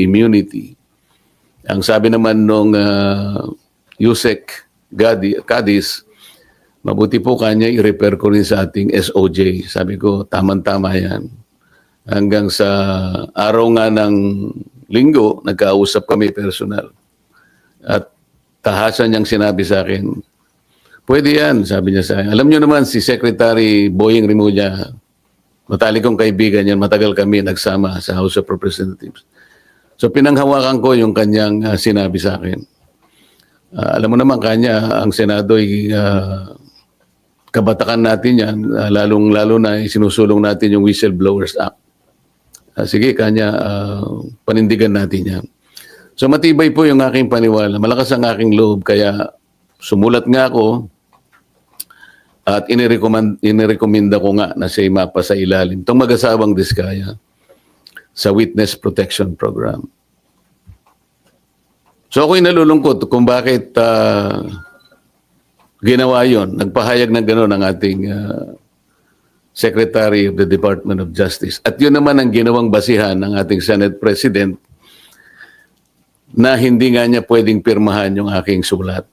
immunity. Ang sabi naman nung uh, Yusek Gadi, Cadiz, mabuti po kanya i-repair ko rin sa ating SOJ. Sabi ko, tamang-tama yan. Hanggang sa araw nga ng linggo, nagkausap kami personal. At tahasan niyang sinabi sa akin, pwede yan, sabi niya sa akin. Alam niyo naman, si Secretary Boying Rimulya, matalik kong kaibigan yan, matagal kami nagsama sa House of Representatives. So pinanghawakan ko yung kanyang ah, sinabi sa akin. Ah, alam mo naman kanya, ang Senado ay ah, kabatakan natin yan, ah, lalong-lalo na sinusulong natin yung Whistleblowers Act. Ah, sige, kanya, ah, panindigan natin yan. So matibay po yung aking paniwala. Malakas ang aking loob, kaya sumulat nga ako at inirekomenda ko nga na siya mapa sa ilalim. Itong mag-asawang diskaya sa Witness Protection Program. So ako'y nalulungkot kung bakit ah, ginawa yon. Nagpahayag ng gano'n ang ating ah, Secretary of the Department of Justice. At yun naman ang ginawang basihan ng ating Senate President na hindi nga niya pwedeng pirmahan yung aking sulat.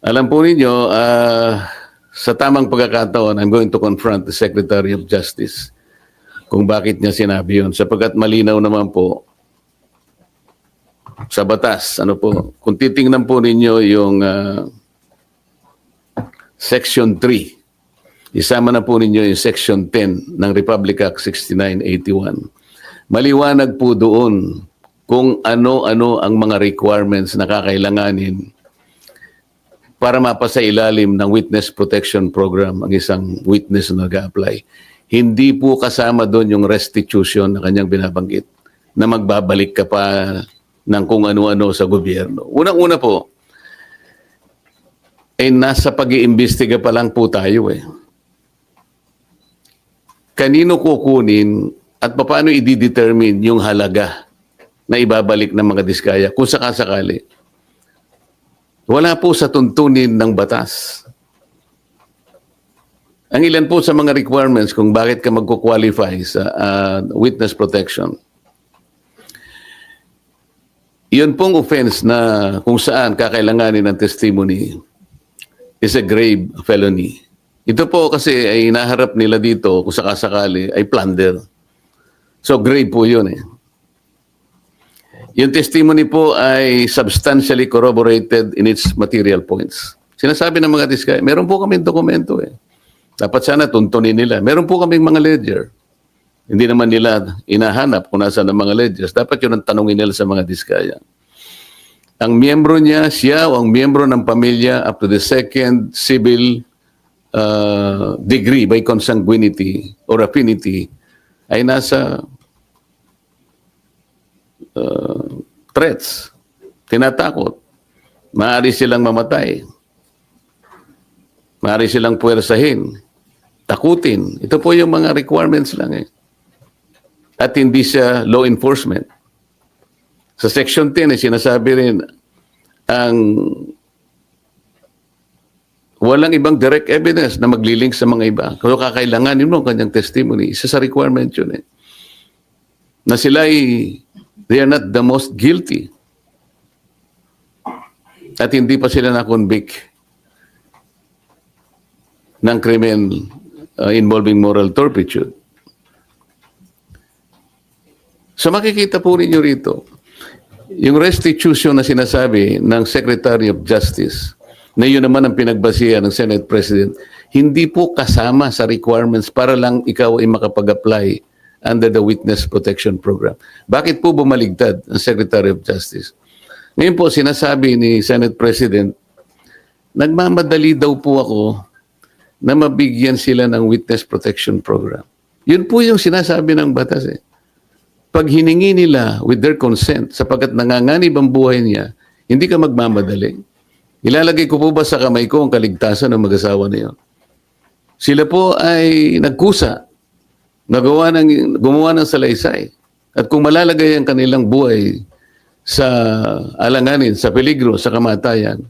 Alam po ninyo, ah, sa tamang pagkakataon, I'm going to confront the Secretary of Justice kung bakit niya sinabi yun. Sapagkat malinaw naman po sa batas. Ano po, kung titingnan po ninyo yung ah, Section 3, isama na po ninyo yung Section 10 ng Republic Act 6981. Maliwanag po doon kung ano-ano ang mga requirements na kakailanganin para mapasa ilalim ng Witness Protection Program ang isang witness na nag-apply. Hindi po kasama doon yung restitution na kanyang binabanggit na magbabalik ka pa ng kung ano-ano sa gobyerno. Unang-una po, eh nasa pag-iimbestiga pa lang po tayo eh. Kanino kukunin at paano i-determine yung halaga na ibabalik ng mga diskaya kung sakasakali? Wala po sa tuntunin ng batas. Ang ilan po sa mga requirements kung bakit ka magko-qualify sa ah, witness protection. Yun pong offense na kung saan kakailanganin ng testimony is a grave felony. Ito po kasi ay naharap nila dito kung sakasakali ay plunder. So grave po yun eh. Yung testimony po ay substantially corroborated in its material points. Sinasabi ng mga diskaya, meron po kami dokumento eh. Dapat sana tuntunin nila. Meron po kaming mga ledger. Hindi naman nila inahanap kung nasa ng mga ledgers. Dapat yun ang tanongin nila sa mga diskaya. Ang miyembro niya, siya o ang miyembro ng pamilya up to the second civil uh, degree by consanguinity or affinity ay nasa uh, threats, tinatakot. Maaari silang mamatay. Maaari silang puwersahin, takutin. Ito po yung mga requirements lang eh. At hindi siya law enforcement. Sa Section 10 ay sinasabi rin ang walang ibang direct evidence na maglilink sa mga iba. Kung kakailanganin mo ang kanyang testimony, isa sa requirement yun eh. Na sila ay, they are not the most guilty. At hindi pa sila na-convict ng krimen uh, involving moral turpitude. So makikita po ninyo rito, yung restitution na sinasabi ng Secretary of Justice, na yun naman ang pinagbasihan ng Senate President, hindi po kasama sa requirements para lang ikaw ay makapag-apply under the Witness Protection Program. Bakit po bumaligtad ang Secretary of Justice? Ngayon po, sinasabi ni Senate President, nagmamadali daw po ako na mabigyan sila ng Witness Protection Program. Yun po yung sinasabi ng batas eh pag hiningi nila with their consent, sapagkat nanganganib ang buhay niya, hindi ka magmamadali. Ilalagay ko po ba sa kamay ko ang kaligtasan ng mag-asawa na yun? Sila po ay nagkusa, nagawa ng, gumawa ng salaysay. At kung malalagay ang kanilang buhay sa alanganin, sa peligro, sa kamatayan,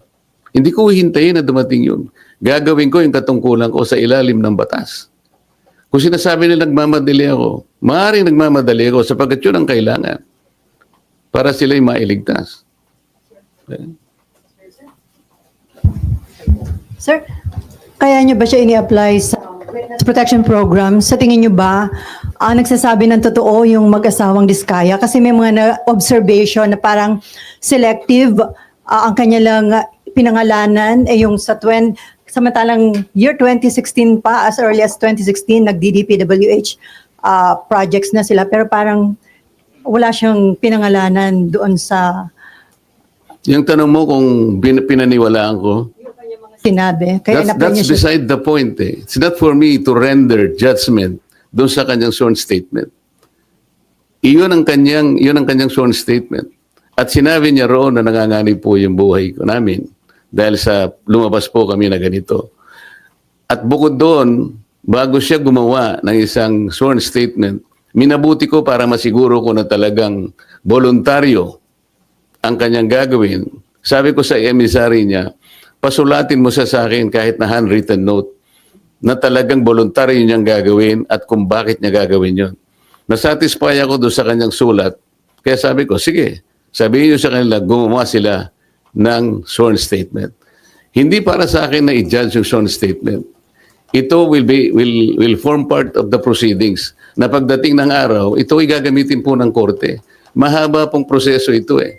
hindi ko hintayin na dumating yun. Gagawin ko yung katungkulan ko sa ilalim ng batas. Kung sinasabi nila nagmamadali ako, maaaring nagmamadali ako sapagkat yun ang kailangan para sila'y mailigtas. Sir, kaya niyo ba siya ini-apply sa protection program? Sa tingin niyo ba, ah, nagsasabi ng totoo yung mag-asawang diskaya? Kasi may mga na- observation na parang selective ah, ang kanya lang pinangalanan eh yung sa 20, samantalang year 2016 pa, as early as 2016, nag-DDPWH ah, projects na sila. Pero parang wala siyang pinangalanan doon sa Yung tanong mo kung bin- pinaniwalaan ko, sinabi. Kaya that's, that's siya. beside the point eh. It's not for me to render judgment doon sa kanyang sworn statement. Iyon ang kanyang, iyon ang kanyang sworn statement. At sinabi niya roon na nanganganib po yung buhay ko namin dahil sa lumabas po kami na ganito. At bukod doon, bago siya gumawa ng isang sworn statement, minabuti ko para masiguro ko na talagang voluntaryo ang kanyang gagawin. Sabi ko sa emissary niya, pasulatin mo sa akin kahit na handwritten note na talagang voluntaryo niyang gagawin at kung bakit niya gagawin yon. Nasatisfy ako doon sa kanyang sulat. Kaya sabi ko, sige, sabihin niyo sa kanila, gumawa sila ng sworn statement. Hindi para sa akin na i-judge yung sworn statement. Ito will be will will form part of the proceedings. Na pagdating ng araw, ito ay gagamitin po ng korte. Mahaba pong proseso ito eh.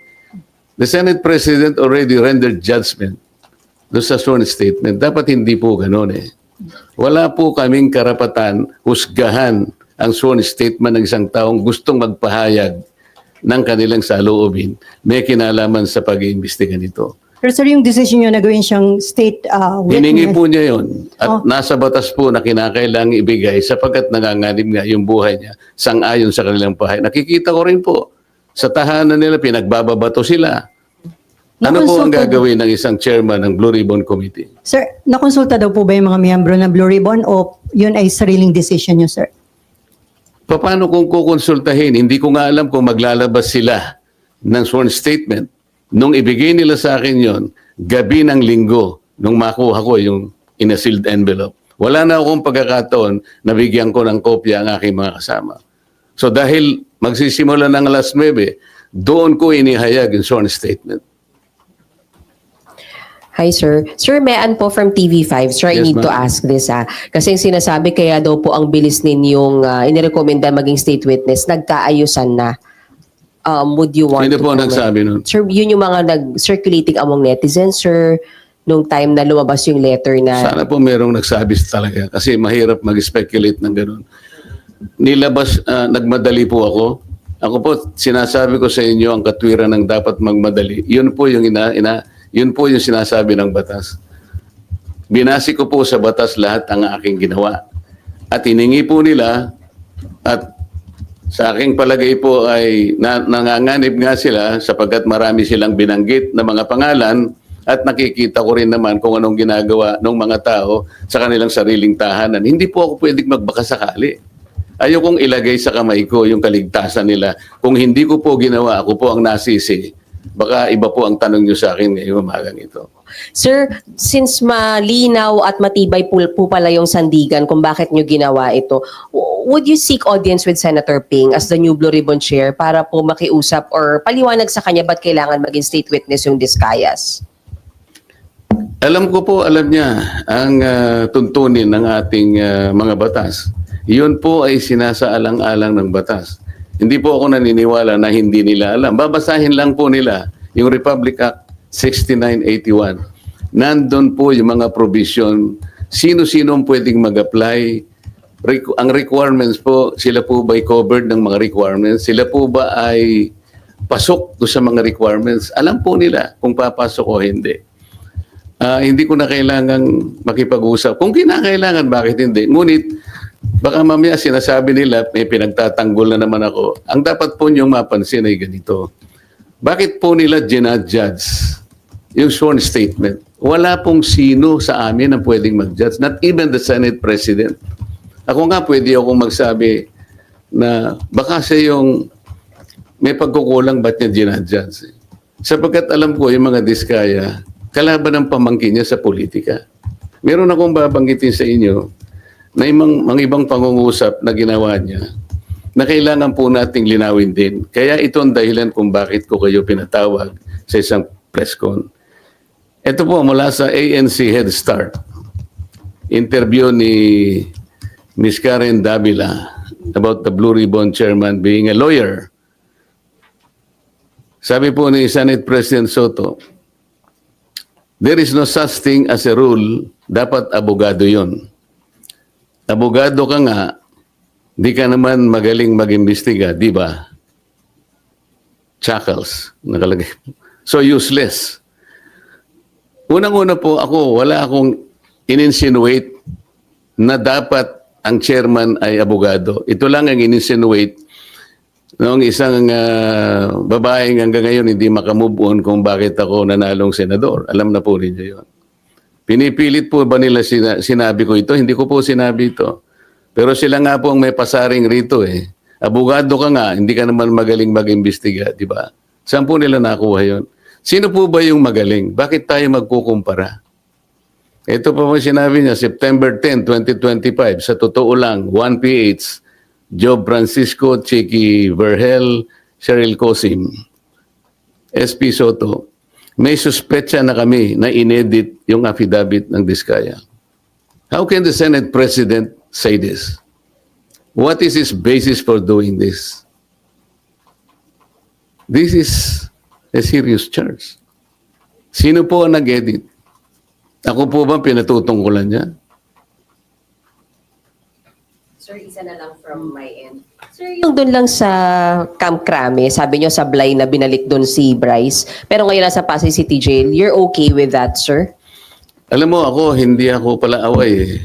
The Senate President already rendered judgment doon sa sworn statement. Dapat hindi po ganun eh. Wala po kaming karapatan husgahan ang sworn statement ng isang taong gustong magpahayag ng kanilang saloobin. May kinalaman sa pag-iimbestiga nito. Pero sir, yung decision niyo na gawin siyang state uh, Hiningi witness, po niya yon At Oh. nasa batas po na kinakailangang ibigay sapagkat nanganganib nga yung buhay niya sang-ayon sa kanilang pahay. Nakikita ko rin po sa tahanan nila, pinagbababato sila. Ano po ang gagawin ng isang chairman ng Blue Ribbon Committee? Sir, nakonsulta daw po ba yung mga miyembro ng Blue Ribbon o yun ay sariling decision niyo, sir? Paano kung kukonsultahin? Hindi ko nga alam kung maglalabas sila ng sworn statement. Nung ibigay nila sa akin yon, gabi ng linggo, nung makuha ko yung in a sealed envelope. Wala na akong pagkakataon na bigyan ko ng kopya ang aking mga kasama. So dahil magsisimula ng alas 9, doon ko inihayag yung sworn statement. Hi, sir. Sir, Mean po from TV5. Sir, I Yes, need to ma'am. ask this. Ah. Kasi yung sinasabi, kaya daw po ang bilis ninyong uh, inirekomenda maging state witness, nagkaayusan na. Um, would you want Sino to po comment? nagsabi nun? Sir, yun yung mga nag-circulating among netizens, sir, nung time na lumabas yung letter na... Sana po merong nagsabi talaga kasi mahirap mag-speculate ng ganun. Nilabas, ah, nagmadali po ako. Ako po, sinasabi ko sa inyo ang katwiran ng dapat magmadali. Yun po yung ina, ina yun po yung sinasabi ng batas. Binasi ko po sa batas lahat ang aking ginawa. At hiningi po nila at sa aking palagay po ay na, nanganganib nga sila sapagkat marami silang binanggit na mga pangalan at nakikita ko rin naman kung anong ginagawa ng mga tao sa kanilang sariling tahanan. Hindi po ako pwedeng magbaka sakali. Ayokong ilagay sa kamay ko yung kaligtasan nila. Kung hindi ko po ginawa, ako po ang nasisi. Baka iba po ang tanong nyo sa akin ngayong umagang ito. Sir, since malinaw at matibay po, po pala yung sandigan kung bakit nyo ginawa ito, would you seek audience with Senator Ping as the new Blue Ribbon Chair para po makiusap or paliwanag sa kanya ba't kailangan maging state witness yung Discayas? Alam ko po, alam niya ang ah, tuntunin ng ating ah, mga batas. Iyon po ay sinasaalang-alang ng batas. Hindi po ako naniniwala na hindi nila alam. Babasahin lang po nila yung Republic Act 6981. Nandun po yung mga provision. Sino-sino pwedeng mag-apply. Requ- ang requirements po, sila po ba covered ng mga requirements? Sila po ba ay pasok do sa mga requirements? Alam po nila kung papasok o hindi. Ah, hindi ko na kailangang makipag-usap. Kung kinakailangan, bakit hindi? Ngunit, baka mamaya sinasabi nila, may pinagtatanggol na naman ako. Ang dapat po niyong mapansin ay ganito. Bakit po nila ginadjudge yung sworn statement? Wala pong sino sa amin ang pwedeng mag-judge. Not even the Senate President. Ako nga pwede akong magsabi na baka siya yung may pagkukulang ba't niya ginadjudge. Sapagkat alam ko yung mga diskaya, kalaban ng pamangkin niya sa politika. Meron akong babanggitin sa inyo na ibang, mga ibang pangungusap na ginawa niya na kailangan po nating linawin din. Kaya ito ang dahilan kung bakit ko kayo pinatawag sa isang press con. Ito po mula sa ANC Head Start. Interview ni Ms. Karen Davila about the Blue Ribbon Chairman being a lawyer. Sabi po ni Senate President Soto, there is no such thing as a rule, dapat abogado yon. Abogado ka nga, di ka naman magaling mag-imbestiga, di ba? Chuckles, nakalagay. So useless. Unang-una po ako, wala akong in-insinuate na dapat ang chairman ay abogado. Ito lang ang in-insinuate noong isang ah, babaeng hanggang ngayon hindi makamove on kung bakit ako nanalong senador. Alam na po ninyo yun. Pinipilit po ba nila sina- sinabi ko ito? Hindi ko po sinabi ito. Pero sila nga po ang may pasaring rito eh. Abogado ka nga, hindi ka naman magaling mag-imbestiga, di ba? Saan po nila nakuha yon? Sino po ba yung magaling? Bakit tayo magkukumpara? Ito po mo sinabi niya, September 10, 2025, sa totoo lang, 1PH, Job Francisco, Chicky Verhel, Cheryl Cosim, SP Soto, may suspetsa na kami na inedit yung affidavit ng Diskaya. How can the Senate President say this? What is his basis for doing this? This is a serious charge. Sino po ang nag-edit? Ako po ba pinatutungkulan niya? Sir, isa na lang from my end. Sir, yung doon lang sa Camp Crame, sabi nyo sablay na binalik doon si Bryce, pero ngayon nasa Pasay City Jail, you're okay with that, sir? Alam mo ako, hindi ako pala away eh.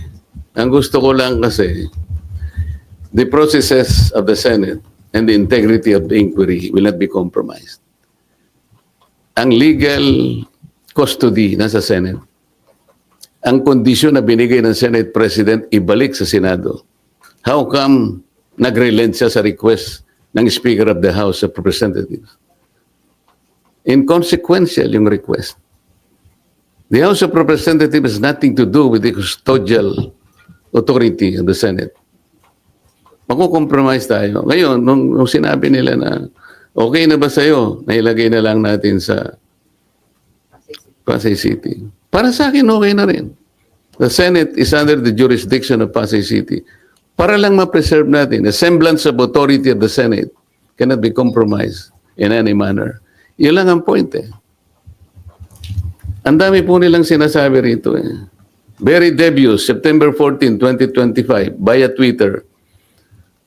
Ang gusto ko lang kasi, the processes of the Senate and the integrity of the inquiry will not be compromised. Ang legal custody nasa Senate. Ang kondisyon na binigay ng Senate President, ibalik sa Senado. How come nag-relent siya sa request ng Speaker of the House of Representatives? Inconsequential yung request. The House of Representatives has nothing to do with the custodial authority of the Senate. Makukompromise tayo. Ngayon, nung, nung sinabi nila na okay na ba sa'yo, nailagay na lang natin sa Pasay City. Para sa akin, okay na rin. The Senate is under the jurisdiction of Pasay City. Para lang ma-preserve natin, the semblance of authority of the Senate cannot be compromised in any manner. Yun lang ang point eh. Ang dami po nilang sinasabi rito eh. Very debut, September 14, 2025, via Twitter.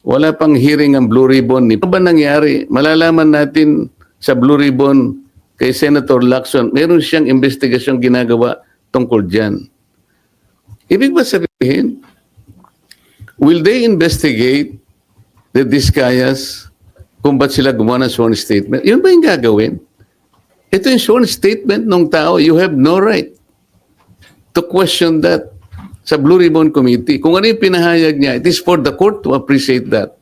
Wala pang hearing ang Blue Ribbon. Ano ba nangyari? Malalaman natin sa Blue Ribbon kay Senator Lacson, meron siyang investigasyong ginagawa tungkol dyan. Ibig ba sabihin, will they investigate the Discayas kung ba't sila gumawa ng sworn statement? Yun ba yung gagawin? Ito yung sworn statement ng tao. You have no right to question that sa Blue Ribbon Committee. Kung ano yung pinahayag niya, it is for the court to appreciate that.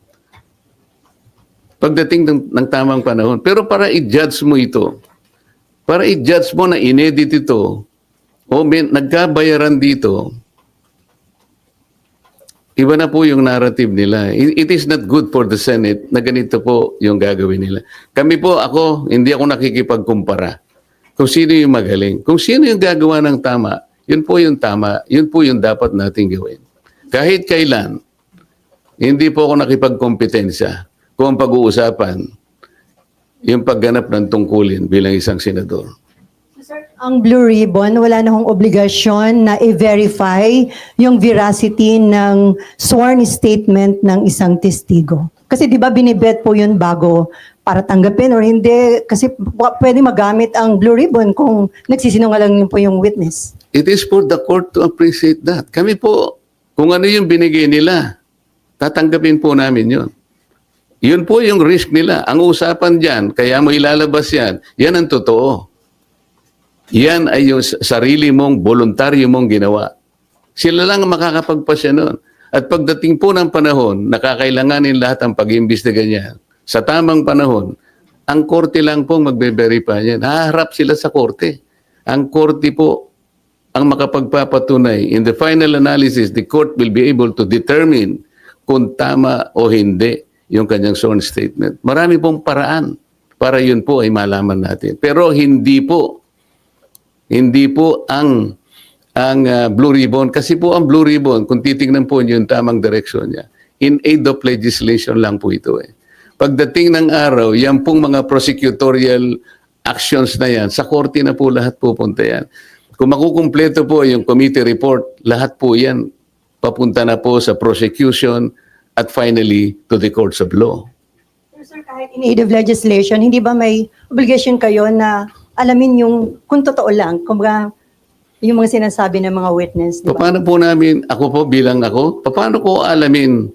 Pagdating ng, ng tamang panahon. Pero para i-judge mo ito, para i-judge mo na inedit ito, o may, nagkabayaran dito, iba na po yung narrative nila. It, is not good for the Senate na ganito po yung gagawin nila. Kami po, ako, hindi ako nakikipagkumpara kung sino yung magaling. Kung sino yung gagawa ng tama, yun po yung tama, yun po yung dapat nating gawin. Kahit kailan, hindi po ako nakipagkompetensya kung pag-uusapan yung pagganap ng tungkulin bilang isang senador. Ang Blue Ribbon, wala na hong obligasyon na i-verify yung veracity ng sworn statement ng isang testigo. Kasi di ba binibet po yun bago para tanggapin or hindi kasi pwede magamit ang Blue Ribbon kung nagsisinungaling po yung witness. It is for the court to appreciate that. Kami po, kung ano yung binigay nila, tatanggapin po namin yun. Yun po yung risk nila. Ang usapan dyan, kaya mo ilalabas yan, yan ang totoo. Yan ay yung sarili mong, voluntaryo mong ginawa. Sila lang ang makakapagpasya nun. At pagdating po ng panahon, nakakailanganin lahat ang pag-imbestiga niya. Sa tamang panahon, ang korte lang po magbe-verify yan. Haharap sila sa korte. Ang korte po ang makapagpapatunay. In the final analysis, the court will be able to determine kung tama o hindi yung kanyang sworn statement. Marami pong paraan para yun po ay malaman natin. Pero hindi po, hindi po ang ang ah, Blue Ribbon. Kasi po ang Blue Ribbon, kung titingnan po niyo yung tamang direksyon niya, in aid of legislation lang po ito eh. Pagdating ng araw, yan pong mga prosecutorial actions na yan, sa korte na po lahat pupunta yan. Kung makukumpleto po yung committee report, lahat po yan papunta na po sa prosecution at finally to the courts of law. Pero sir, kahit in aid of legislation, hindi ba may obligation kayo na alamin yung kung totoo lang, kumbaga yung mga sinasabi ng mga witness, di ba? Paano po namin, ako po bilang ako, paano ko alamin,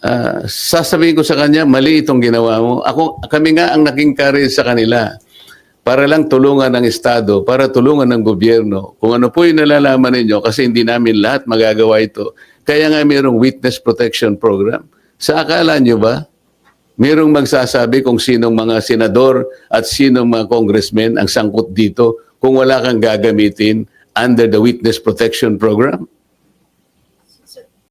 ah, sasabihin ko sa kanya, mali itong ginawa mo. Ako, kami nga ang naging carrier sa kanila para lang tulungan ng Estado, para tulungan ng gobyerno. Kung ano po yung nalalaman ninyo, kasi hindi namin lahat magagawa ito. Kaya nga mayroong witness protection program. Sa akala nyo ba, mayroong magsasabi kung sinong mga senador at sinong mga congressmen ang sangkot dito kung wala kang gagamitin under the witness protection program?